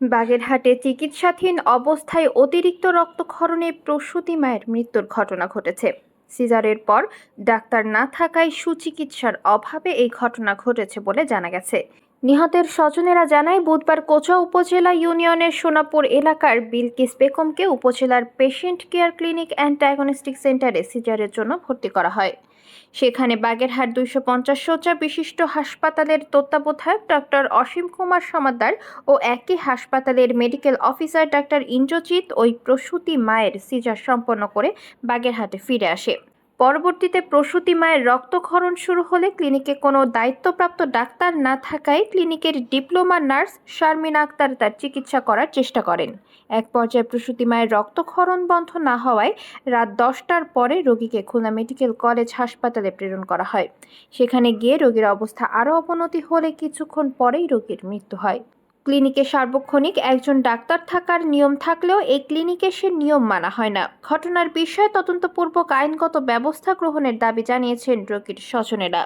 বাগেরহাটে চিকিৎসাধীন অবস্থায় অতিরিক্ত রক্তক্ষরণে প্রসূতি মায়ের মৃত্যুর ঘটনা ঘটেছে। সিজারের পর ডাক্তার না থাকায় সুচিকিৎসার অভাবে এই ঘটনা ঘটেছে বলে জানা গেছে। নিহতের স্বজনেরা জানায়, বুধবার কোচা উপজেলা ইউনিয়নের সোনাপুর এলাকার বিলকিস বেগমকে উপজেলার patient care clinic and diagnostic সেন্টারে সিজারের জন্য ভর্তি করা হয়। সেখানে বাগেরহাট দুইশো পঞ্চাশ শয্যা বিশিষ্ট হাসপাতালের তত্ত্বাবধায়ক ডক্টর অসীম কুমার সমাদ্দার ও একই হাসপাতালের মেডিকেল অফিসার ডাক্তার ইন্দ্রজিৎ ওই প্রসূতি মায়ের সিজার সম্পন্ন করে বাগেরহাটে ফিরে আসে। পরবর্তীতে প্রসূতি মায়ের রক্তক্ষরণ শুরু হলে ক্লিনিকে কোনো দায়িত্বপ্রাপ্ত ডাক্তার না থাকায় ক্লিনিকের ডিপ্লোমা নার্স শারমিন আক্তার তার চিকিৎসা করার চেষ্টা করেন। এক পর্যায়ে প্রসূতি মায়ের রক্তক্ষরণ বন্ধ না হওয়ায় রাত দশটার পরে রোগীকে খুলনা মেডিকেল কলেজ হাসপাতালে প্রেরণ করা হয়। সেখানে গিয়ে রোগীর অবস্থা আরও অবনতি হলে কিছুক্ষণ পরেই রোগীর মৃত্যু হয়। ক্লিনিকে সার্বক্ষণিক একজন ডাক্তার থাকার নিয়ম থাকলেও এই ক্লিনিকে সে নিয়ম মানা হয় না। ঘটনার বিষয়ে তদন্তপূর্বক আইনগত ব্যবস্থা গ্রহণের দাবি জানিয়েছেন রোগীর স্বজনেরা।